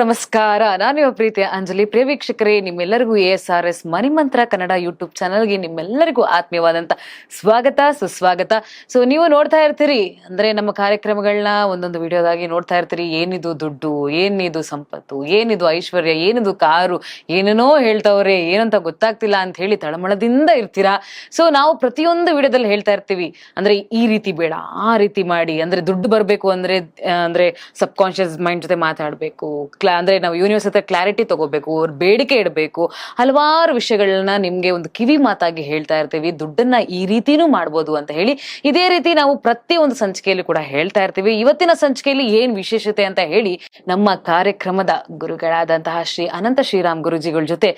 ನಮಸ್ಕಾರ. ನಾನು ನಿಮ್ಮ ಪ್ರೀತಿಯ ಅಂಜಲಿ. ಪ್ರಿಯ ವೀಕ್ಷಕರೇ, ನಿಮ್ಮೆಲ್ಲರಿಗೂ A S R S Manimantra Kannada YouTube ಚಾನಲ್ಗೆ ನಿಮ್ಮೆಲ್ಲರಿಗೂ ಆತ್ಮೀಯವಾದಂತ ಸ್ವಾಗತ, ಸುಸ್ವಾಗತ. ಸೊ, ನೀವು ನೋಡ್ತಾ ಇರ್ತೀರಿ, ಅಂದ್ರೆ ನಮ್ಮ ಕಾರ್ಯಕ್ರಮಗಳನ್ನ ಒಂದೊಂದು ವಿಡಿಯೋದಾಗಿ ನೋಡ್ತಾ ಇರ್ತೀರಿ. ಏನಿದು ದುಡ್ಡು, ಏನಿದು ಸಂಪತ್ತು, ಏನಿದು ಐಶ್ವರ್ಯ, ಏನಿದು ಕಾರು, ಏನೇನೋ ಹೇಳ್ತಾವ್ರೆ, ಏನಂತ ಗೊತ್ತಾಗ್ತಿಲ್ಲ ಅಂತ ಹೇಳಿ ತಳಮಳದಿಂದ ಇರ್ತೀರಾ? ಸೊ, ನಾವು ಪ್ರತಿಯೊಂದು ವಿಡಿಯೋದಲ್ಲಿ ಹೇಳ್ತಾ ಇರ್ತೀವಿ. ಅಂದ್ರೆ ಈ ರೀತಿ ಬೇಡ, ಆ ರೀತಿ ಮಾಡಿ. ಅಂದ್ರೆ ದುಡ್ಡು ಬರಬೇಕು ಅಂದ್ರೆ ಅಂದ್ರೆ ಸಬ್ ಕಾನ್ಶಿಯಸ್ ಮೈಂಡ್ ಜೊತೆ ಮಾತಾಡಬೇಕು ಅಂದ್ರೆ ನಾವು ಯೂನಿವರ್ಸ್ ಹತ್ರ ಕ್ಲಾರಿಟಿ ತಗೋಬೇಕು, ಅವ್ರ ಬೇಡಿಕೆ ಇಡಬೇಕು, ಹಲವಾರು ವಿಷಯಗಳನ್ನ ನಿಮ್ಗೆ ಒಂದು ಕಿವಿ ಮಾತಾಗಿ ಹೇಳ್ತಾ ಇರ್ತೀವಿ, ದುಡ್ಡನ್ನ ಈ ರೀತಿನೂ ಮಾಡ್ಬೋದು ಅಂತ ಹೇಳಿ ಇದೇ ರೀತಿ ನಾವು ಪ್ರತಿ ಒಂದು ಸಂಚಿಕೆಯಲ್ಲಿ ಕೂಡ ಹೇಳ್ತಾ ಇರ್ತೀವಿ. ಇವತ್ತಿನ ಸಂಚಿಕೆಯಲ್ಲಿ ಏನ್ ವಿಶೇಷತೆ ಅಂತ ಹೇಳಿ ನಮ್ಮ ಕಾರ್ಯಕ್ರಮದ ಗುರುಗಳಾದಂತಹ ಶ್ರೀ ಅನಂತ ಶ್ರೀರಾಮ್ ಗುರುಜಿಗಳ ಜೊತೆ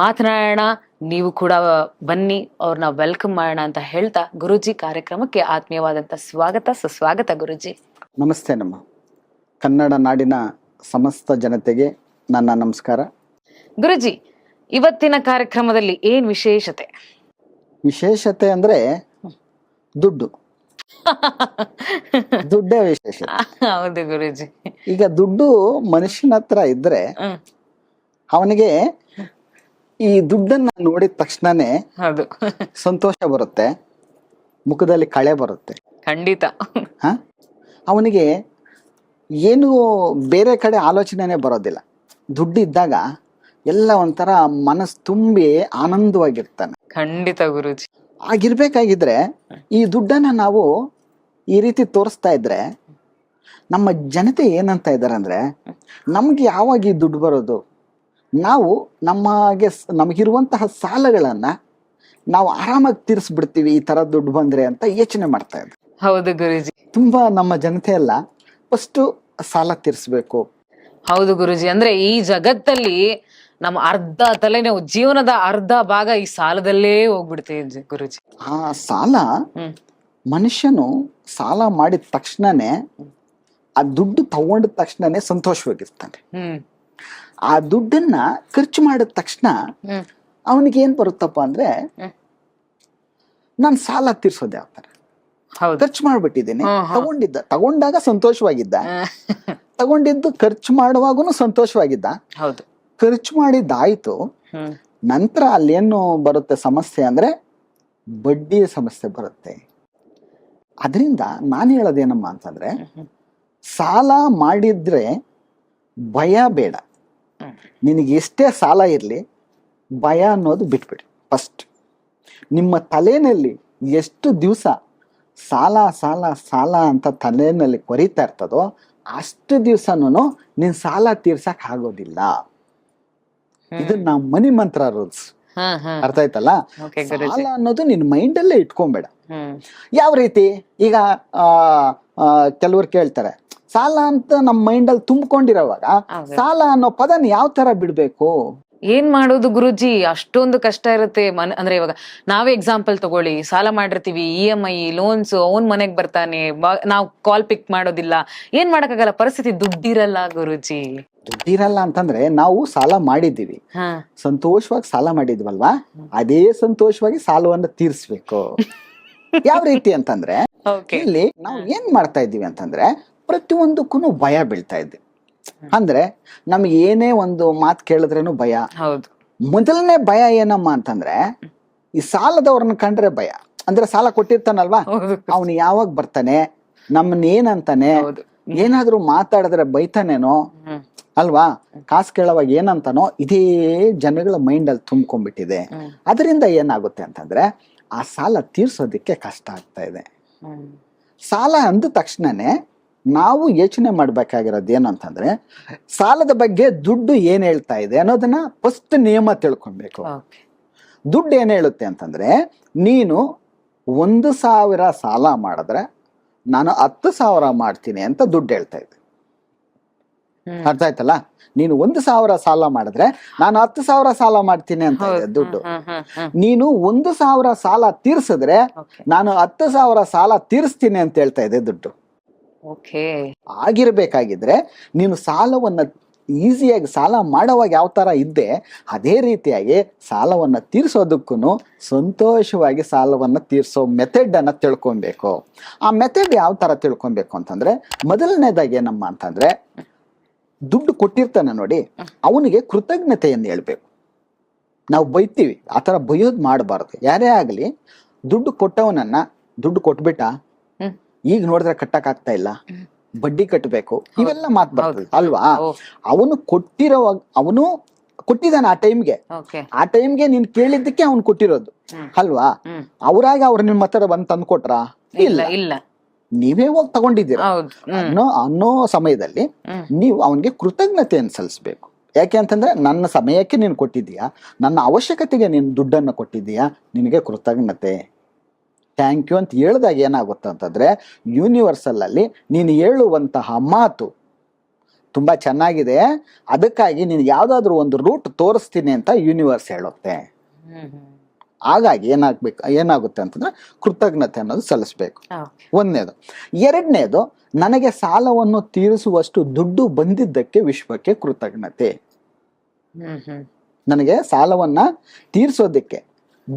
ಮಾತನಾಡೋಣ. ನೀವು ಕೂಡ ಬನ್ನಿ ಅವ್ರನ್ನ ವೆಲ್ಕಮ್ ಮಾಡೋಣ ಅಂತ ಹೇಳ್ತಾ ಗುರುಜಿ ಕಾರ್ಯಕ್ರಮಕ್ಕೆ ಆತ್ಮೀಯವಾದಂತ ಸ್ವಾಗತ, ಸುಸ್ವಾಗತ ಗುರುಜಿ. ನಮಸ್ತೆ ನಮ್ಮ ಕನ್ನಡ ನಾಡಿನ ಸಮಸ್ತ ಜನತೆಗೆ ನನ್ನ ನಮಸ್ಕಾರ. ಗುರುಜಿ ಇವತ್ತಿನ ಕಾರ್ಯಕ್ರಮದಲ್ಲಿ ಏನ್ ವಿಶೇಷತೆ? ವಿಶೇಷತೆ ಅಂದ್ರೆ ದುಡ್ಡು. ದುಡ್ಡೇ ವಿಶೇಷ ಹೌದು ಗುರುಜಿ. ಈಗ ದುಡ್ಡು ಮನುಷ್ಯನ ಹತ್ರ ಇದ್ರೆ ಅವನಿಗೆ ಈ ದುಡ್ಡನ್ನ ನೋಡಿದ ತಕ್ಷಣನೇ ಹೌದು. ಸಂತೋಷ ಬರುತ್ತೆ ಮುಖದಲ್ಲಿ ಕಳೆ ಬರುತ್ತೆ. ಖಂಡಿತ. ಹ? ಅವನಿಗೆ ಏನು ಬೇರೆ ಕಡೆ ಆಲೋಚನೆನೇ ಬರೋದಿಲ್ಲ. ದುಡ್ಡಿದ್ದಾಗ ಎಲ್ಲ ಒಂಥರ ಮನಸ್ಸು ತುಂಬಿ ಆನಂದವಾಗಿರ್ತಾನೆ. ಖಂಡಿತ ಗುರುಜಿ. ಆಗಿರ್ಬೇಕಾಗಿದ್ರೆ ಈ ದುಡ್ಡನ್ನ ನಾವು ಈ ರೀತಿ ತೋರಿಸ್ತಾ ಇದ್ರೆ ನಮ್ಮ ಜನತೆ ಏನಂತ ಇದ್ದಾರೆ ಅಂದ್ರೆ ನಮ್ಗೆ ಯಾವಾಗ ಈ ದುಡ್ಡು ಬರೋದು? ನಾವು ನಮಗೆ ನಮಗಿರುವಂತಹ ಸಾಲಗಳನ್ನ ನಾವು ಆರಾಮಾಗಿ ತೀರಿಸ್ಬಿಡ್ತೀವಿ ಈ ತರ ದುಡ್ಡು ಬಂದ್ರೆ ಅಂತ ಯೋಚನೆ ಮಾಡ್ತಾ ಇದ್ದಾರೆ ಹೌದು ಗುರುಜಿ. ತುಂಬಾ ನಮ್ಮ ಜನತೆ ಎಲ್ಲ ಫಸ್ಟು ಸಾಲ ತೀರ್ಸಬೇಕು. ಹೌದು ಗುರುಜಿ ಅಂದ್ರೆ ಈ ಜಗತ್ತಲ್ಲಿ ನಮ್ಮ ಅರ್ಧ ತಲೆನೋವು ಜೀವನದ ಅರ್ಧ ಭಾಗ ಈ ಸಾಲದಲ್ಲೇ ಹೋಗ್ಬಿಡ್ತೀವಿ ಗುರುಜಿ. ಆ ಸಾಲ ಹ್ಮ್. ಮನುಷ್ಯನು ಸಾಲ ಮಾಡಿದ ತಕ್ಷಣನೇ ಆ ದುಡ್ಡು ತಗೊಂಡ ತಕ್ಷಣನೇ ಸಂತೋಷವಾಗಿರ್ತಾನೆ. ಹ್ಮ್. ಆ ದುಡ್ಡನ್ನ ಖರ್ಚು ಮಾಡಿದ ತಕ್ಷಣ ಹ್ಮ್. ಅವನಿಗೆ ಏನ್ ಬರುತ್ತಪ್ಪ ಅಂದ್ರೆ ಹ್ಮ್. ನಾನು ಸಾಲ ತೀರ್ಸೋದೆ ಯಾವ ತರ. ಹೌದು ಖರ್ಚು ಮಾಡ್ಬಿಟ್ಟಿದ್ದೇನೆ. ತಗೊಂಡಿದ್ದ. ತಗೊಂಡಾಗ ಸಂತೋಷವಾಗಿದ್ದ. ತಗೊಂಡಿದ್ದು ಖರ್ಚು ಮಾಡುವಾಗೂ ಸಂತೋಷವಾಗಿದ್ದ. ಖರ್ಚು ಮಾಡಿದ್ದಾಯ್ತು. ನಂತರ ಅಲ್ಲೇನು ಬರುತ್ತೆ ಸಮಸ್ಯೆ ಅಂದ್ರೆ ಬಡ್ಡಿಯ ಸಮಸ್ಯೆ ಬರುತ್ತೆ. ಅದರಿಂದ ನಾನು ಹೇಳೋದೇನಮ್ಮ ಅಂತಂದ್ರೆ ಸಾಲ ಮಾಡಿದ್ರೆ ಭಯ ಬೇಡ. ನಿನಗೆ ಎಷ್ಟೇ ಸಾಲ ಇರಲಿ ಭಯ ಅನ್ನೋದು ಬಿಟ್ಬಿಡಿ. ಫಸ್ಟ್ ನಿಮ್ಮ ತಲೆಯಲ್ಲಿ ಎಷ್ಟು ದಿವಸ ಸಾಲ ಸಾಲ ಸಾಲ ಅಂತ ತಲೆಯಲ್ಲಿ ಕೊರಿತಾ ಇರ್ತದೋ ಅಷ್ಟು ದಿವಸನೂ ನೀನ್ ಸಾಲ ತೀರ್ಸಕ್ ಆಗೋದಿಲ್ಲ. ಇದು ನಮ್ಮ ಮನಿ ಮಂತ್ರ ರೂಲ್ಸ್ ಅರ್ಥ ಆಯ್ತಲ್ಲ? ಸಾಲ ಅನ್ನೋದು ನಿನ್ ಮೈಂಡಲ್ಲೇ ಇಟ್ಕೊಂಬೇಡ. ಹ್ಮ್. ಯಾವ ರೀತಿ? ಈಗ ಕೆಲವ್ರು ಕೇಳ್ತಾರೆ ಸಾಲ ಅಂತ ನಮ್ಮ ಮೈಂಡಲ್ಲಿ ತುಂಬಿಕೊಂಡಿರೋವಾಗ ಹೌದು. ಸಾಲ ಅನ್ನೋ ಪದನ ಯಾವ ತರ ಬಿಡ್ಬೇಕು? ಏನ್ ಮಾಡೋದು ಗುರುಜಿ? ಅಷ್ಟೊಂದು ಕಷ್ಟ ಇರುತ್ತೆ. ಮನ್ ಅಂದ್ರೆ ಇವಾಗ ನಾವೇ ಎಕ್ಸಾಂಪಲ್ ತಗೊಳ್ಳಿ. ಸಾಲ ಮಾಡಿರ್ತೀವಿ ಇ ಎಂ ಐ ಲೋನ್ಸ್ ಅವನ್ ಮನೆಗ್ ಬರ್ತಾನೆ. ನಾವು ಕಾಲ್ ಪಿಕ್ ಮಾಡೋದಿಲ್ಲ. ಏನ್ ಮಾಡಕ್ಕಾಗಲ್ಲ? ಪರಿಸ್ಥಿತಿ ದುಡ್ಡಿರಲ್ಲ ಗುರುಜಿ. ದುಡ್ಡಿರಲ್ಲ ಅಂತಂದ್ರೆ ನಾವು ಸಾಲ ಮಾಡಿದ್ದೀವಿ. ಸಂತೋಷವಾಗಿ ಸಾಲ ಮಾಡಿದ್ವಲ್ವಾ? ಅದೇ ಸಂತೋಷವಾಗಿ ಸಾಲವನ್ನ ತೀರ್ಸ್ಬೇಕು. ಯಾವ ರೀತಿ ಅಂತಂದ್ರೆ ಇಲ್ಲಿ ನಾವು ಏನ್ ಮಾಡ್ತಾ ಇದ್ದೀವಿ ಅಂತಂದ್ರೆ ಪ್ರತಿಯೊಂದಕ್ಕೂ ಭಯ ಬೀಳ್ತಾ ಇದ್ದೀವಿ ಅಂದ್ರೆ ನಮ್ಗೆ ಏನೇ ಒಂದು ಮಾತು ಕೇಳಿದ್ರೇನು ಭಯ. ಹೌದು. ಮೊದಲನೇ ಭಯ ಏನಮ್ಮ ಅಂತಂದ್ರೆ ಈ ಸಾಲದವ್ರನ್ನ ಕಂಡ್ರೆ ಭಯ. ಅಂದ್ರೆ ಸಾಲ ಕೊಟ್ಟಿರ್ತಾನಲ್ವಾ? ಅವನು ಯಾವಾಗ ಬರ್ತಾನೆ? ನಮ್ಮನ್ನ ಏನಂತಾನೆ ಏನಾದ್ರೂ ಮಾತಾಡಿದ್ರೆ ಬೈತಾನೇನೋ? ಅಲ್ವಾ? ಕಾಸು ಕೇಳೋವಾಗ ಏನಂತಾನೋ ಇದೇ ಜನಗಳ ಮೈಂಡ್ ಅಲ್ಲಿ ತುಂಬ್ಕೊಂಡ್ಬಿಟ್ಟಿದೆ. ಅದರಿಂದ ಏನಾಗುತ್ತೆ ಅಂತಂದ್ರೆ ಆ ಸಾಲ ತೀರ್ಸೋದಿಕ್ಕೆ ಕಷ್ಟ ಆಗ್ತಾ ಇದೆ. ಸಾಲ ಅಂದ ತಕ್ಷಣನೇ ನಾವು ಯೋಚನೆ ಮಾಡಬೇಕಾಗಿರೋದು ಏನು ಅಂತಂದ್ರೆ ಸಾಲದ ಬಗ್ಗೆ ದುಡ್ಡು ಏನ್ ಹೇಳ್ತಾ ಇದೆ ಅನ್ನೋದನ್ನ ಫಸ್ಟ್ ನಿಯಮ ತಿಳ್ಕೊಬೇಕು. ದುಡ್ಡು ಏನ್ ಹೇಳುತ್ತೆ ಅಂತಂದ್ರೆ ನೀನು ಒಂದು ಸಾವಿರ ಸಾಲ ಮಾಡಿದ್ರೆ ನಾನು ಹತ್ತು ಸಾವಿರ ಮಾಡ್ತೀನಿ ಅಂತ ದುಡ್ಡು ಹೇಳ್ತಾ ಇದೆ. ಅರ್ಥ ಆಯ್ತಲ್ಲ? ನೀನು ಒಂದು ಸಾವಿರ ಸಾಲ ಮಾಡಿದ್ರೆ ನಾನು ಹತ್ತು ಸಾವಿರ ಸಾಲ ಮಾಡ್ತೀನಿ ಅಂತ ಇದೆ ದುಡ್ಡು. ನೀನು ಒಂದು ಸಾವಿರ ಸಾಲ ತೀರ್ಸಿದ್ರೆ ನಾನು ಹತ್ತು ಸಾವಿರ ಸಾಲ ತೀರಿಸ್ತೀನಿ ಅಂತ ಹೇಳ್ತಾ ಇದೆ ದುಡ್ಡು. ಆಗಿರ್ಬೇಕಾಗಿದ್ರೆ ನೀನು ಸಾಲವನ್ನ ಈಸಿಯಾಗಿ ಸಾಲ ಮಾಡೋವಾಗ ಯಾವ ತರ ಇದ್ದೆ, ಅದೇ ರೀತಿಯಾಗಿ ಸಾಲವನ್ನ ತೀರಿಸೋದಕ್ಕೂ ಸಂತೋಷವಾಗಿ ಸಾಲವನ್ನ ತೀರಿಸೋ ಮೆಥಡ್ ಅನ್ನ ತಿಳ್ಕೊಬೇಕು. ಆ ಮೆಥಡ್ ಯಾವ ತರ ತಿಳ್ಕೊಬೇಕು ಅಂತಂದ್ರೆ, ಮೊದಲನೇದಾಗಿ ಏನಮ್ಮ ಅಂತಂದ್ರೆ, ದುಡ್ಡು ಕೊಟ್ಟಿರ್ತಾನೆ ನೋಡಿ, ಅವನಿಗೆ ಕೃತಜ್ಞತೆಯನ್ನು ಹೇಳ್ಬೇಕು. ನಾವು ಬೈತೀವಿ, ಆ ಥರ ಬೈಯೋದು ಮಾಡಬಾರ್ದು. ಯಾರೇ ಆಗಲಿ, ದುಡ್ಡು ಕೊಟ್ಟವನನ್ನ ದುಡ್ಡು ಕೊಟ್ಬಿಟ್ಟ. ಈಗ ನೋಡಿದ್ರೆ ಕಟ್ಟಕ್ ಆಗ್ತಾ ಇಲ್ಲ. ಬಡ್ಡಿ ಕಟ್ಟಬೇಕು ಇವೆಲ್ಲ ಮಾತು ಬರ್ತದೆ ಅಲ್ವಾ? ಅವನು ಕೊಟ್ಟಿರೋ ಅವನು ಕೊಟ್ಟಿದ್ದಾನೆ ಆ ಟೈಮ್ಗೆ. ಆ ಟೈಮ್ಗೆ ನೀನ್ ಕೇಳಿದ್ದಕ್ಕೆ ಅವನು ಕೊಟ್ಟಿರೋದು. ಅಲ್ವಾ? ಅವರಾಗಿ ಅವ್ರು ನಿಮ್ಮ ಹತ್ರ ಬಂದು ತಂದು ಕೊಟ್ರ? ಇಲ್ಲ ಇಲ್ಲ. ನೀವೇ ಹೋಗಿ ತಗೊಂಡಿದ್ದೀರ? ಅನ್ನೋ ಅನ್ನೋ ಸಮಯದಲ್ಲಿ ನೀವು ಅವನಿಗೆ ಕೃತಜ್ಞತೆಯನ್ನು ಸಲ್ಲಿಸ್ಬೇಕು. ಯಾಕೆ ಅಂತಂದ್ರೆ ನನ್ನ ಸಮಯಕ್ಕೆ ನೀನು ಕೊಟ್ಟಿದ್ದೀಯಾ? ನನ್ನ ಅವಶ್ಯಕತೆಗೆ ನೀನು ದುಡ್ಡನ್ನು ಕೊಟ್ಟಿದ್ದೀಯಾ? ನಿನಗೆ ಕೃತಜ್ಞತೆ. ಥ್ಯಾಂಕ್ ಯು ಅಂತ ಹೇಳಿದಾಗ ಏನಾಗುತ್ತೆ ಅಂತಂದರೆ ಯೂನಿವರ್ಸಲ್ ಅಲ್ಲಿ ನೀನು ಹೇಳುವಂತಹ ಮಾತು ತುಂಬ ಚೆನ್ನಾಗಿದೆ. ಅದಕ್ಕಾಗಿ ನೀನು ಯಾವುದಾದ್ರೂ ಒಂದು ರೂಟ್ ತೋರಿಸ್ತೀನಿ ಅಂತ ಯೂನಿವರ್ಸ್ ಹೇಳುತ್ತೆ. ಹಾಗಾಗಿ ಏನಾಗ್ಬೇಕು ಏನಾಗುತ್ತೆ ಅಂತಂದ್ರೆ ಕೃತಜ್ಞತೆ ಅನ್ನೋದು ಸಲ್ಲಿಸ್ಬೇಕು. ಒಂದನೇದು. ಎರಡನೇದು ನನಗೆ ಸಾಲವನ್ನು ತೀರಿಸುವಷ್ಟು ದುಡ್ಡು ಬಂದಿದ್ದಕ್ಕೆ ವಿಶ್ವಕ್ಕೆ ಕೃತಜ್ಞತೆ. ನನಗೆ ಸಾಲವನ್ನ ತೀರಿಸೋದಕ್ಕೆ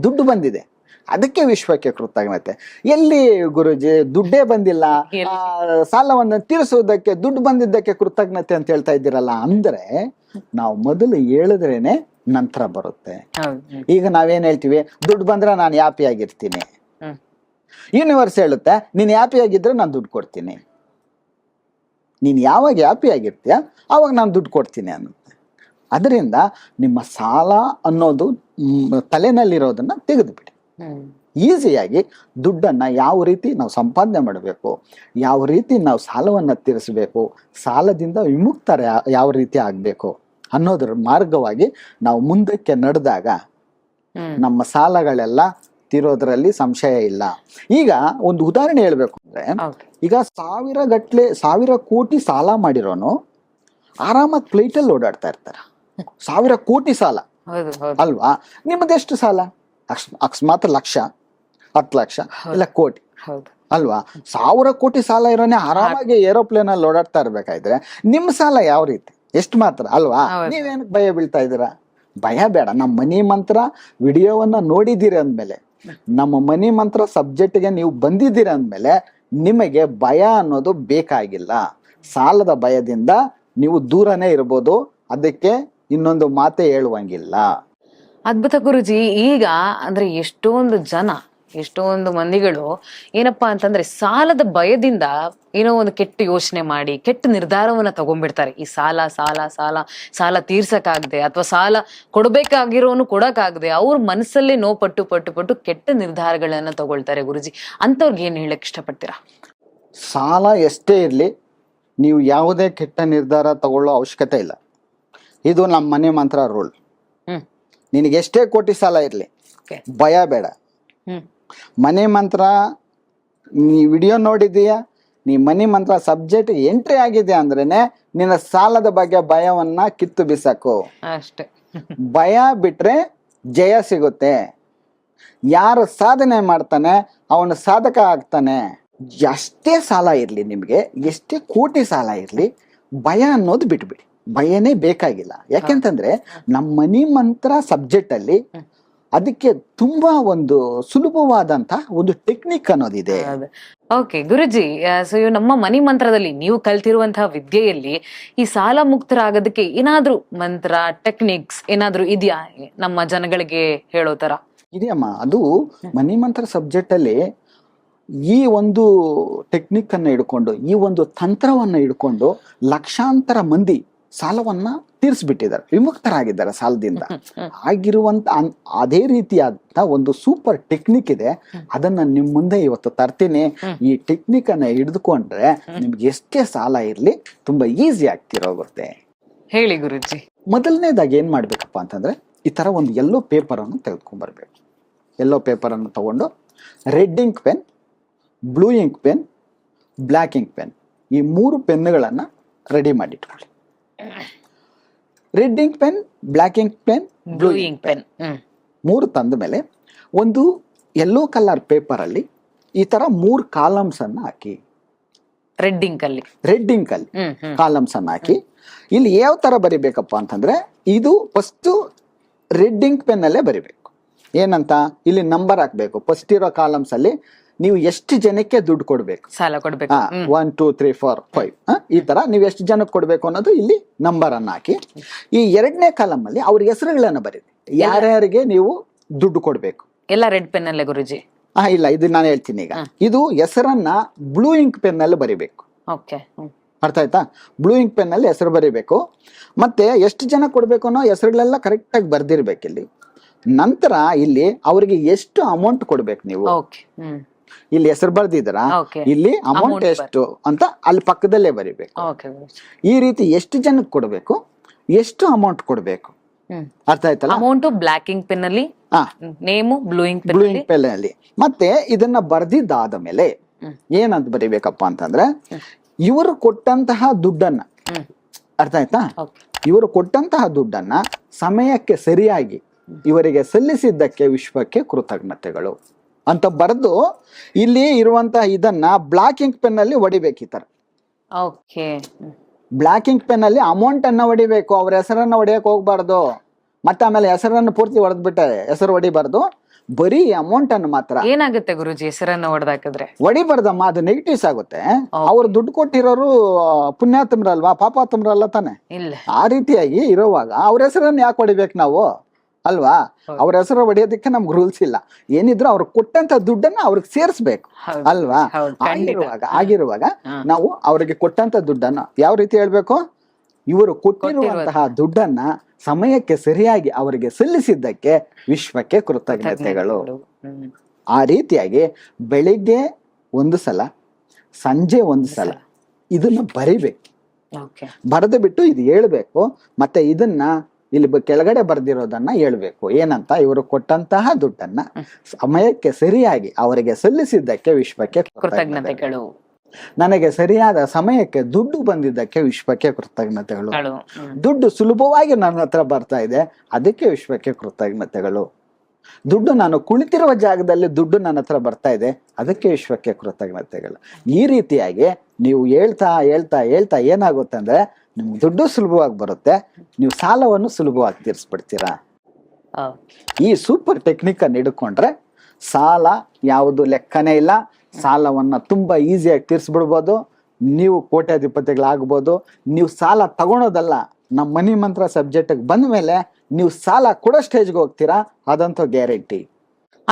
ದುಡ್ಡು ಬಂದಿದೆ. ಅದಕ್ಕೆ ವಿಶ್ವಕ್ಕೆ ಕೃತಜ್ಞತೆ. ಎಲ್ಲಿ ಗುರುಜಿ ದುಡ್ಡೇ ಬಂದಿಲ್ಲ. ಸಾಲವನ್ನು ಆ, ಸಾಲವನ್ನ ತೀರಿಸೋದಕ್ಕೆ ದುಡ್ಡು ಬಂದಿದ್ದಕ್ಕೆ ಕೃತಜ್ಞತೆ ಅಂತ ಹೇಳ್ತಾ ಇದ್ದೀರಲ್ಲ ಅಂದ್ರೆ ನಾವು ಮೊದಲು ಹೇಳಿದ್ರೇನೆ ನಂತರ ಬರುತ್ತೆ. ಈಗ ನಾವೇನ್ ಹೇಳ್ತೀವಿ? ದುಡ್ಡು ಬಂದ್ರೆ ನಾನು ಯಾಪಿ ಆಗಿರ್ತೀನಿ. ಯೂನಿವರ್ಸ್ ಹೇಳುತ್ತೆ ನೀನು ಹ್ಯಾಪಿ ಆಗಿದ್ರೆ ನಾನು ದುಡ್ಡು ಕೊಡ್ತೀನಿ. ನೀನು ಯಾವಾಗ ಹ್ಯಾಪಿ ಆಗಿರ್ತೀಯ ಆವಾಗ ನಾನು ದುಡ್ಡು ಕೊಡ್ತೀನಿ ಅನ್ನುತ್ತೆ. ಅದರಿಂದ ನಿಮ್ಮ ಸಾಲ ಅನ್ನೋದು ತಲೆನಲ್ಲಿರೋದನ್ನ ತೆಗೆದುಬಿಡಿ. ಈಸಿಯಾಗಿ ದುಡ್ಡನ್ನ ಯಾವ ರೀತಿ ನಾವು ಸಂಪಾದನೆ ಮಾಡಬೇಕು ಯಾವ ರೀತಿ ನಾವು ಸಾಲವನ್ನು ತೀರಿಸಬೇಕು ಸಾಲದಿಂದ ವಿಮುಕ್ತರ ಯಾವ ರೀತಿ ಆಗಬೇಕು ಅನ್ನೋದ್ರ ಮಾರ್ಗವಾಗಿ ನಾವು ಮುಂದಕ್ಕೆ ನಡೆದಾಗ ನಮ್ಮ ಸಾಲಗಳೆಲ್ಲ ತೀರೋದ್ರಲ್ಲಿ ಸಂಶಯ ಇಲ್ಲ. ಈಗ ಒಂದು ಉದಾಹರಣೆ ಹೇಳ್ಬೇಕು ಅಂದ್ರೆ ಈಗ ಸಾವಿರ ಗಟ್ಲೆ ಸಾವಿರ ಕೋಟಿ ಸಾಲ ಮಾಡಿರೋನು ಆರಾಮಾಗಿ ಪ್ಲೇಟಲ್ಲಿ ಓಡಾಡ್ತಾ ಇರ್ತಾರೆ. ಸಾವಿರ ಕೋಟಿ ಸಾಲ ಅಲ್ವಾ? ನಿಮ್ಮದೆಷ್ಟು ಸಾಲ? ಅಕ್ಷ ಅಕಸ್ಮಾತ್ ಲಕ್ಷ ಹತ್ತು ಲಕ್ಷ ಇಲ್ಲ ಕೋಟಿ. ಹೌದು. ಅಲ್ವಾ? ಸಾವಿರ ಕೋಟಿ ಸಾಲ ಇರೋನೆ ಆರಾಮಾಗಿ ಏರೋಪ್ಲೇನ್ ಅಲ್ಲಿ ಓಡಾಡ್ತಾ ಇರ್ಬೇಕಾದ್ರೆ ನಿಮ್ಮ ಸಾಲ ಯಾವ ರೀತಿ? ಎಷ್ಟು ಮಾತ್ರ ಅಲ್ವಾ. ನೀವೇನಕ್ಕೆ ಭಯ ಬೀಳ್ತಾ ಇದ್ದೀರಾ? ಭಯ ಬೇಡ. ನಮ್ಮ ಮನಿ ಮಂತ್ರ ವಿಡಿಯೋವನ್ನ ನೋಡಿದ್ದೀರಿ ಅಂದ್ಮೇಲೆ ನಮ್ಮ ಮನಿ ಮಂತ್ರ ಸಬ್ಜೆಕ್ಟ್ಗೆ ನೀವು ಬಂದಿದ್ದೀರಿ ಅಂದ್ಮೇಲೆ ನಿಮಗೆ ಭಯ ಅನ್ನೋದು ಬೇಕಾಗಿಲ್ಲ. ಸಾಲದ ಭಯದಿಂದ ನೀವು ದೂರನೇ ಇರ್ಬೋದು. ಅದಕ್ಕೆ ಇನ್ನೊಂದು ಮಾತೇ ಹೇಳುವಂಗಿಲ್ಲ. ಅದ್ಭುತ ಗುರುಜಿ, ಈಗ ಅಂದ್ರೆ ಎಷ್ಟೊಂದು ಜನ, ಎಷ್ಟೊಂದು ಮಂದಿಗಳು ಏನಪ್ಪಾ ಅಂತಂದ್ರೆ ಸಾಲದ ಭಯದಿಂದ ಏನೋ ಒಂದು ಕೆಟ್ಟ ಯೋಚನೆ ಮಾಡಿ, ಕೆಟ್ಟ ನಿರ್ಧಾರವನ್ನ ತಗೊಂಡ್ಬಿಡ್ತಾರೆ. ಈ ಸಾಲ ಸಾಲ ಸಾಲ ಸಾಲ ತೀರ್ಸಕ್ಕಾಗದೆ ಅಥವಾ ಸಾಲ ಕೊಡಬೇಕಾಗಿರೋನು ಕೊಡಕ್ಕಾಗದೆ ಅವ್ರ ಮನಸ್ಸಲ್ಲೇ ನೋ ಪಟ್ಟು ಪಟ್ಟು ಪಟ್ಟು ಕೆಟ್ಟ ನಿರ್ಧಾರಗಳನ್ನ ತಗೊಳ್ತಾರೆ ಗುರುಜಿ. ಅಂತವ್ರಿಗೆ ಏನ್ ಹೇಳಕ್ ಇಷ್ಟಪಡ್ತೀರಾ? ಸಾಲ ಎಷ್ಟೇ ಇರಲಿ, ನೀವು ಯಾವುದೇ ಕೆಟ್ಟ ನಿರ್ಧಾರ ತಗೊಳ್ಳೋ ಅವಶ್ಯಕತೆ ಇಲ್ಲ. ಇದು ನಮ್ಮ ಮನೆ ಮಂತ್ರ ರೂಲ್. ನಿನಗೆ ಎಷ್ಟೇ ಕೋಟಿ ಸಾಲ ಇರಲಿ ಭಯ ಬೇಡ. ಮನೆ ಮಂತ್ರ ನೀ ವಿಡಿಯೋ ನೋಡಿದೀಯಾ ನೀ ಮನಿ ಮಂತ್ರ ಸಬ್ಜೆಕ್ಟ್ ಎಂಟ್ರಿ ಆಗಿದೆ ಅಂದ್ರೇನೆ ನಿನ್ನ ಸಾಲದ ಬಗ್ಗೆ ಭಯವನ್ನ ಕಿತ್ತು ಬಿಸಾಕು. ಅಷ್ಟೇ. ಭಯ ಬಿಟ್ರೆ ಜಯ ಸಿಗುತ್ತೆ. ಯಾರು ಸಾಧನೆ ಮಾಡ್ತಾನೆ ಅವನು ಸಾಧಕ ಆಗ್ತಾನೆ. ಎಷ್ಟೇ ಸಾಲ ಇರಲಿ ನಿಮಗೆ ಎಷ್ಟೇ ಕೋಟಿ ಸಾಲ ಇರಲಿ ಭಯ ಅನ್ನೋದು ಬಿಟ್ಬಿಡಿ. ಭಯನೇ ಬೇಕಾಗಿಲ್ಲ. ಯಾಕೆಂತಂದ್ರೆ ನಮ್ಮ ಮನಿ ಮಂತ್ರ ಸಬ್ಜೆಕ್ಟ್ ಅಲ್ಲಿ ಅದಕ್ಕೆ ತುಂಬಾ ಒಂದು ಸುಲಭವಾದಂತ ಒಂದು ಟೆಕ್ನಿಕ್ ಅನ್ನೋದಿದೆ. ಓಕೆ ಗುರುಜಿ ಸೊ ನಮ್ಮ ಮನಿ ಮಂತ್ರದಲ್ಲಿ ನೀವು ಕಲ್ತಿರುವಂತಹ ವಿದ್ಯೆಯಲ್ಲಿ ಈ ಸಾಲ ಮುಕ್ತರಾಗೋದಕ್ಕೆ ಏನಾದ್ರೂ ಮಂತ್ರ ಟೆಕ್ನಿಕ್ಸ್ ಏನಾದ್ರೂ ಇದೆಯಾ ನಮ್ಮ ಜನಗಳಿಗೆ ಹೇಳೋ ತರ ಇದೆಯಮ್ಮ ಅದು ಮನಿ ಮಂತ್ರ ಸಬ್ಜೆಕ್ಟ್ ಅಲ್ಲಿ ಈ ಒಂದು ಟೆಕ್ನಿಕ್ ಅನ್ನ ಹಿಡ್ಕೊಂಡು ಈ ಒಂದು ತಂತ್ರವನ್ನ ಹಿಡ್ಕೊಂಡು ಲಕ್ಷಾಂತರ ಮಂದಿ ಸಾಲವನ್ನ ತೀರಿಸ್ಬಿಟ್ಟಿದ್ದಾರೆ ವಿಮುಕ್ತರಾಗಿದ್ದಾರೆ ಸಾಲದಿಂದ. ಆಗಿರುವಂತ ಅದೇ ರೀತಿಯಾದ ಒಂದು ಸೂಪರ್ ಟೆಕ್ನಿಕ್ ಇದೆ. ಅದನ್ನ ನಿಮ್ ಮುಂದೆ ಇವತ್ತು ತರ್ತೀನಿ. ಈ ಟೆಕ್ನಿಕ್ ಅನ್ನ ಹಿಡಿದುಕೊಂಡ್ರೆ ನಿಮ್ಗೆ ಎಷ್ಟೇ ಸಾಲ ಇರ್ಲಿ ತುಂಬಾ ಈಸಿ ಆಗ್ತಿರೋಗುತ್ತೆ. ಹೇಳಿ ಗುರುಜಿ. ಮೊದಲನೇದಾಗಿ ಏನ್ ಮಾಡ್ಬೇಕಪ್ಪ ಅಂತಂದ್ರೆ ಈ ತರ ಒಂದು ಎಲ್ಲೋ ಪೇಪರ್ ಅನ್ನು ತೆಗೆದುಕೊಂಡ್ಬರ್ಬೇಕು. ಎಲ್ಲೋ ಪೇಪರ್ ಅನ್ನು ತಗೊಂಡು red ink pen blue ink pen black ink pen ಈ ಮೂರು ಪೆನ್ನುಗಳನ್ನ ready ಮಾಡಿಟ್ಕೊಳ್ಳಿ. Red ink pen black ink pen blue ink pen ಮೂರು ತಂದ ಮೇಲೆ ಒಂದು ಯೆಲ್ಲೋ ಕಲರ್ ಪೇಪರ್ ಅಲ್ಲಿ ಈ ತರ ಮೂರು ಕಾಲಮ್ಸ್ ಅನ್ನ ಹಾಕಿ. ರೆಡ್ ಇಂಕ್ ಅಲ್ಲಿ. ರೆಡ್ ಕಾಲಮ್ಸ್ ಅನ್ನ ಹಾಕಿ. ಇಲ್ಲಿ ಯಾವ ತರ ಬರಿಬೇಕಪ್ಪ ಅಂತಂದ್ರೆ ಇದು ಫಸ್ಟ್ ರೆಡ್ ಇಂಕ್ ಪೆನ್ ಅಲ್ಲೇ ಬರಿಬೇಕು. ಏನಂತ? ಇಲ್ಲಿ ನಂಬರ್ ಹಾಕ್ಬೇಕು. ಫಸ್ಟ್ ಇರೋ ಕಾಲಮ್ಸ್ ಅಲ್ಲಿ ನೀವು ಎಷ್ಟು ಜನಕ್ಕೆ ದುಡ್ಡು ಕೊಡ್ಬೇಕು? ಸಾಲ ಕೊಡ್ಬೇಕು. One two three four five ಈ ತರ ನೀವು ಎಷ್ಟು ಜನಕ್ಕೆ ಕೊಡ್ಬೇಕು ಅನ್ನೋದು ಇಲ್ಲಿ ನಂಬರ್ ಅನ್ನ ಹಾಕಿ. ಈ ಎರಡನೇ ಕಾಲಮ್ ಅಲ್ಲಿ ಅವ್ರ ಹೆಸರುಗಳನ್ನ ಬರೀರಿ. ಯಾರ್ಯಾರಿಗೆ ನೀವು ದುಡ್ಡು ಕೊಡ್ಬೇಕು? ಎಲ್ಲ ರೆಡ್ ಪೆನ್ ಅಲ್ಲೇ ಗುರುಜಿ. ಹಾ ಇಲ್ಲ ಇದು ನಾನು ಹೇಳ್ತೀನಿ ಈಗ. ಇದು ಹೆಸರನ್ನ ಬ್ಲೂ ಇಂಕ್ ಪೆನ್ ಅಲ್ಲಿ ಬರಿಬೇಕು. ಓಕೆ ಅರ್ಥ ಆಯ್ತಾ? ಬ್ಲೂ ಇಂಕ್ ಪೆನ್ ಅಲ್ಲಿ ಹೆಸರು ಬರಿಬೇಕು. ಮತ್ತೆ ಎಷ್ಟು ಜನ ಕೊಡ್ಬೇಕು ಅನ್ನೋ ಹೆಸರುಗಳೆಲ್ಲ ಕರೆಕ್ಟ್ ಆಗಿ ಬರ್ದಿರ್ಬೇಕು ಇಲ್ಲಿ ನಂತರ ಇಲ್ಲಿ ಅವರಿಗೆ ಎಷ್ಟು ಅಮೌಂಟ್ ಕೊಡ್ಬೇಕು ನೀವು? ಇಲ್ಲಿ ಹೆಸರು ಬರ್ದಿದ್ರ ಇಲ್ಲಿ ಅಮೌಂಟ್ ಎಷ್ಟು ಅಂತ ಅಲ್ಲಿ ಪಕ್ಕದಲ್ಲೇ ಬರಿಬೇಕು. ಈ ರೀತಿ ಎಷ್ಟು ಜನಕ್ಕೆ ಕೊಡಬೇಕು? ಎಷ್ಟು ಅಮೌಂಟ್ ಕೊಡಬೇಕು? ಅರ್ಥ ಆಯ್ತಲ್ಲ? ಅಮೌಂಟ್ ಬ್ಲಾಕಿಂಗ್ ಪೆನ್ ಅಲ್ಲಿ ನೇಮು ಬ್ಲೂ ಇಂಕ್ ಪೆನ್ ಅಲ್ಲಿ. ಮತ್ತೆ ಇದನ್ನ ಬರ್ದಿದ್ದಾದ ಮೇಲೆ. ಏನಂತ ಬರಿಬೇಕಪ್ಪ ಅಂತಂದ್ರೆ ಇವರು ಕೊಟ್ಟಂತಹ ದುಡ್ಡನ್ನ ಅರ್ಥ ಆಯ್ತಾ? ಇವರು ಕೊಟ್ಟಂತಹ ದುಡ್ಡನ್ನ ಸಮಯಕ್ಕೆ ಸರಿಯಾಗಿ ಇವರಿಗೆ ಸಲ್ಲಿಸಿದ್ದಕ್ಕೆ ವಿಶ್ವಕ್ಕೆ ಕೃತಜ್ಞತೆಗಳು. ಅಂತ ಬರೆದು ಇಲ್ಲಿ ಇರುವಂತಹ ಇದನ್ನ ಬ್ಲಾಕ್ ಇಂಕ್ ಪೆನ್ ಅಲ್ಲಿ ಹೊಡಿಬೇಕು ಈ ತರ. ಬ್ಲಾಕ್ ಇಂಕ್ ಪೆನ್ ಅಲ್ಲಿ ಅಮೌಂಟ್ ಅನ್ನ ಹೊಡಿಬೇಕು ಅವ್ರ ಹೆಸರನ್ನ ಹೊಡಿಯಕ್ ಹೋಗ್ಬಾರ್ದು. ಮತ್ತೆ ಆಮೇಲೆ ಹೆಸರನ್ನು ಪೂರ್ತಿ ಹೊಡೆದ್ಬಿಟ್ಟೆ ಹೆಸರು ಹೊಡಿಬಾರ್ದು ಬರೀ ಅಮೌಂಟ್ ಅನ್ನು ಮಾತ್ರ. ಏನಾಗುತ್ತೆ ಗುರುಜಿ ಹೆಸರನ್ನ ಹೊಡೆದಾಕಿದ್ರೆ ಹೊಡಿಬಾರ್ದಮ್ಮ ಅದು ನೆಗೆಟಿವ್ಸ್ ಆಗುತ್ತೆ. ಅವ್ರು ದುಡ್ಡು ಕೊಟ್ಟಿರೋರು ಪುಣ್ಯಾತಮ್ರಲ್ವಾ ಪಾಪಾತಮ್ರಲ್ಲ ತಾನೆ? ಇಲ್ಲ. ಆ ರೀತಿಯಾಗಿ ಇರುವಾಗ ಅವ್ರ ಹೆಸರನ್ನು ಯಾಕೆ ಹೊಡಿಬೇಕು ನಾವು? ಅಲ್ವಾ? ಅವ್ರ ಹೆಸರು ಹೊಡೆಯೋದಕ್ಕೆ ನಮ್ಗೆ ರೂಲ್ಸ್ ಇಲ್ಲ. ಏನಿದ್ರು ಅವ್ರು ಕೊಟ್ಟಂತ ದುಡ್ಡನ್ನ ಅವ್ರಿಗೆ ಸೇರಿಸ್ಬೇಕು. ಅಲ್ವಾ. ಆಗಿರುವಾಗ ಆಗಿರುವಾಗ ನಾವು ಅವರಿಗೆ ಕೊಟ್ಟಂತ ದುಡ್ಡನ್ನ ಯಾವ ರೀತಿ ಹೇಳ್ಬೇಕು? ಇವರು ಕೊಟ್ಟಿರುವಂತಹ ದುಡ್ಡನ್ನ ಸಮಯಕ್ಕೆ ಸರಿಯಾಗಿ ಅವರಿಗೆ ಸಲ್ಲಿಸಿದ್ದಕ್ಕೆ ವಿಶ್ವಕ್ಕೆ ಕೃತಜ್ಞತೆಗಳು. ಆ ರೀತಿಯಾಗಿ ಬೆಳಿಗ್ಗೆ ಒಂದು ಸಲ ಸಂಜೆ ಒಂದು ಸಲ ಇದನ್ನ ಬರಿಬೇಕು. ಬರೆದು ಬಿಟ್ಟು ಇದು ಹೇಳ್ಬೇಕು. ಮತ್ತೆ ಇದನ್ನ ಇಲ್ಲಿ ಕೆಳಗಡೆ ಬರ್ದಿರೋದನ್ನ ಹೇಳ್ಬೇಕು. ಏನಂತ? ಇವರು ಕೊಟ್ಟಂತಹ ದುಡ್ಡನ್ನ ಸಮಯಕ್ಕೆ ಸರಿಯಾಗಿ ಅವರಿಗೆ ಸಲ್ಲಿಸಿದ್ದಕ್ಕೆ ವಿಶ್ವಕ್ಕೆ ಕೃತಜ್ಞತೆಗಳು ಕೃತಜ್ಞತೆಗಳು. ನನಗೆ ಸರಿಯಾದ ಸಮಯಕ್ಕೆ ದುಡ್ಡು ಬಂದಿದ್ದಕ್ಕೆ ವಿಶ್ವಕ್ಕೆ ಕೃತಜ್ಞತೆಗಳು. ದುಡ್ಡು ಸುಲಭವಾಗಿ ನನ್ನ ಹತ್ರ ಬರ್ತಾ ಇದೆ ಅದಕ್ಕೆ ವಿಶ್ವಕ್ಕೆ ಕೃತಜ್ಞತೆಗಳು. ದುಡ್ಡು ನಾನು ಕುಳಿತಿರುವ ಜಾಗದಲ್ಲಿ ದುಡ್ಡು ನನ್ನ ಹತ್ರ ಬರ್ತಾ ಇದೆ ಅದಕ್ಕೆ ವಿಶ್ವಕ್ಕೆ ಕೃತಜ್ಞತೆಗಳು. ಈ ರೀತಿಯಾಗಿ ನೀವು ಹೇಳ್ತಾ ಹೇಳ್ತಾ ಹೇಳ್ತಾ ಏನಾಗುತ್ತೆ ಅಂದ್ರೆ ನಿಮ್ಗೆ ದುಡ್ಡು ಸುಲಭವಾಗಿ ಬರುತ್ತೆ ನೀವು ಸಾಲವನ್ನು ಸುಲಭವಾಗಿ ತೀರಿಸ್ಬಿಡ್ತೀರಾ? ಈ ಸೂಪರ್ ಟೆಕ್ನಿಕ್ ಅನ್ನು ಹಿಡ್ಕೊಂಡ್ರೆ ಸಾಲ ಯಾವುದು ಲೆಕ್ಕನೇ ಇಲ್ಲ ಸಾಲವನ್ನ ತುಂಬಾ ಈಸಿಯಾಗಿ ತೀರಿಸ್ಬಿಡ್ಬೋದು ನೀವು ಕೋಟ್ಯಾಧಿಪತಿಗಳಾಗ್ಬೋದು ನೀವು ಸಾಲ ತಗೊಳೋದಲ್ಲ ನಮ್ಮ ಮನಿ ಮಂತ್ರ ಸಬ್ಜೆಕ್ಟಿಗೆ ಬಂದ ಮೇಲೆ ನೀವು ಸಾಲ ಕೊಡೋ ಸ್ಟೇಜ್ಗೆ ಹೋಗ್ತೀರಾ ಅದಂತೂ ಗ್ಯಾರಂಟಿ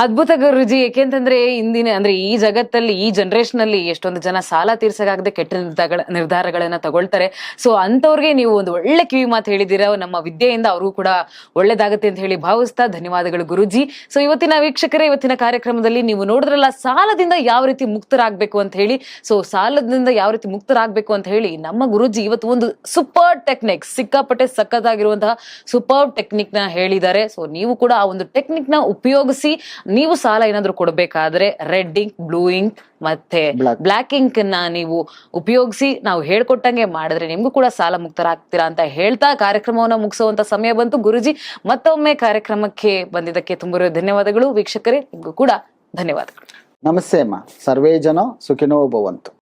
ಅದ್ಭುತ ಗುರುಜಿ, ಏಕೆಂತಂದ್ರೆ ಇಂದಿನ, ಅಂದ್ರೆ ಈ ಜಗತ್ತಲ್ಲಿ, ಈ ಜನರೇಷನ್ ಅಲ್ಲಿ ಎಷ್ಟೊಂದು ಜನ ಸಾಲ ತೀರ್ಸಕ್ಕಾಗದೆ ಕೆಟ್ಟ ನಿರ್ಧಾರಗಳ, ನಿರ್ಧಾರಗಳನ್ನ ತಗೊಳ್ತಾರೆ. ಸೊ ಅಂತವ್ರಿಗೆ ನೀವು ಒಂದು ಒಳ್ಳೆ ಕಿವಿ ಮಾತು ಹೇಳಿದಿರ ನಮ್ಮ ವಿದ್ಯೆಯಿಂದ ಅವ್ರಿಗೂ ಕೂಡ ಒಳ್ಳೇದಾಗತ್ತೆ ಅಂತ ಹೇಳಿ ಭಾವಿಸ್ತಾ ಧನ್ಯವಾದಗಳು ಗುರುಜಿ. ಸೊ ಇವತ್ತಿನ ವೀಕ್ಷಕರೇ, ಇವತ್ತಿನ ಕಾರ್ಯಕ್ರಮದಲ್ಲಿ ನೀವು ನೋಡಿದ್ರಲ್ಲ, ಸಾಲದಿಂದ ಯಾವ ರೀತಿ ಮುಕ್ತರಾಗಬೇಕು ಅಂತ ಹೇಳಿ. ಸೊ ಸಾಲದಿಂದ ಯಾವ ರೀತಿ ಮುಕ್ತರಾಗಬೇಕು ಅಂತ ಹೇಳಿ ನಮ್ಮ ಗುರುಜಿ ಇವತ್ತು ಒಂದು ಸೂಪರ್ ಟೆಕ್ನಿಕ್ ಸಿಕ್ಕಾಪಟ್ಟೆ ಸಖತ್ತಾಗಿರುವಂತಹ ಸೂಪರ್ ಟೆಕ್ನಿಕ್ನ ಹೇಳಿದ್ದಾರೆ. ಸೊ ನೀವು ಕೂಡ ಆ ಒಂದು ಟೆಕ್ನಿಕ್ನ ಉಪಯೋಗಿಸಿ ನೀವು ಸಾಲ ಏನಾದ್ರು ಕೊಡಬೇಕಾದ್ರೆ ರೆಡ್ ಇಂಕ್ ಬ್ಲೂ ಇಂಕ್ ಮತ್ತೆ ಬ್ಲಾಕ್ ಇಂಕ್ನ ನೀವು ಉಪಯೋಗಿಸಿ ನಾವು ಹೇಳ್ಕೊಟ್ಟಂಗೆ ಮಾಡಿದ್ರೆ ನಿಮ್ಗೂ ಕೂಡ ಸಾಲ ಮುಕ್ತರಾಗ್ತೀರಾ ಅಂತ ಹೇಳ್ತಾ ಕಾರ್ಯಕ್ರಮವನ್ನ ಮುಗಿಸುವಂತ ಸಮಯ ಬಂತು. ಗುರುಜಿ ಮತ್ತೊಮ್ಮೆ ಕಾರ್ಯಕ್ರಮಕ್ಕೆ ಬಂದಿದ್ದಕ್ಕೆ ತುಂಬಿರುವ ಧನ್ಯವಾದಗಳು. ವೀಕ್ಷಕರೇ ನಿಮ್ಗೂ ಕೂಡ ಧನ್ಯವಾದಗಳು. ನಮಸ್ತೆ ಅಮ್ಮ. ಸರ್ವೇ ಜನ ಸುಖಿನೋ ಭವಂತು.